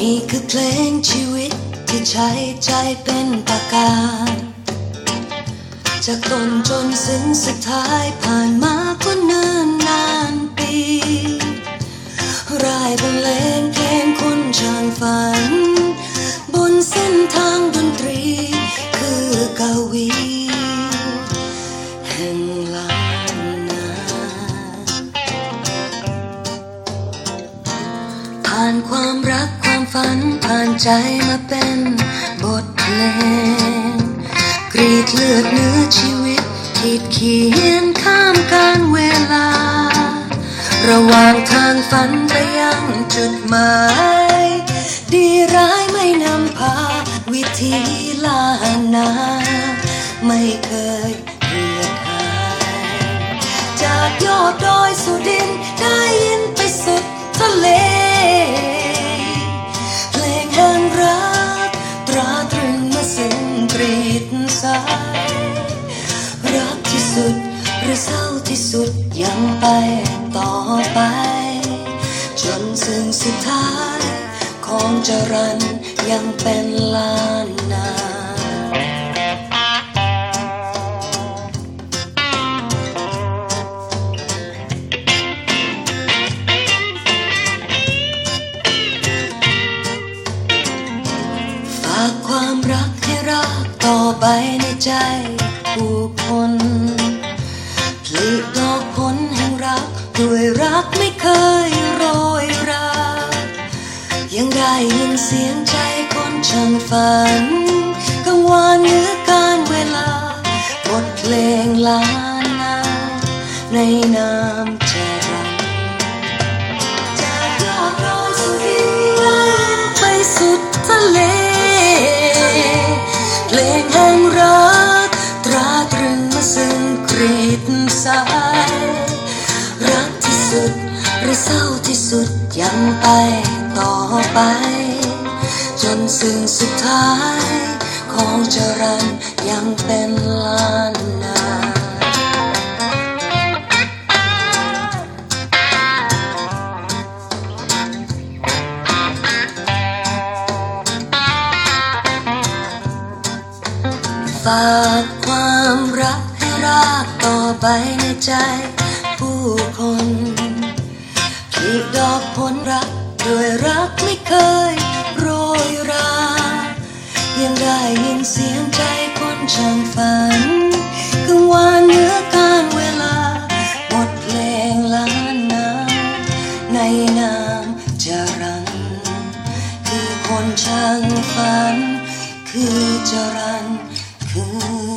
นี่คือเพลงชีวิตที่ใช้ใจเป็นปากกา จากตนจนสิ้นสุดท้ายผ่านมาก็เนิ่นนานปี รายเป็นเลงเพลงคนช่างฝัน ฝันผ่านใจมาเป็นบทเพลง กรีดเลือดเนื้อชีวิตขีดเขียนข้ามการเวลา ระหว่างทางฝันไปยังจุดหมาย ดีร้ายไม่นำพา วิธีลานาไม่เคยเหือดหายจากยอดดอยสุดินได้ สาย รักที่สุดหรือเศร้าที่สุดยังไปต่อไป จนซึ่งสุดท้าย ของจรันยังเป็นล้านนา ไปในใจผู้คนผลิดอกผลแห่งรักด้วยรักไม่เคยโรยรายังได้ยินเสียงใจคนช่างฝันกังวานเหนือการเวลาบทเพลงล้านนาในนา สุด หรือเศร้าที่สุดยังไปต่อไป จนซึ่งสุดท้ายของจรันยังเป็นลานนาฝากความรักให้รากต่อไปในใจ ผู้คน ผลิดอกผลรักด้วยรักไม่เคยโรยรา ยังได้ยินเสียงใจคนช่างฝันกังวานเหนือการเวลาบทเพลงล้านนาในนามจรันคือคนช่างฝัน คือจรันคือ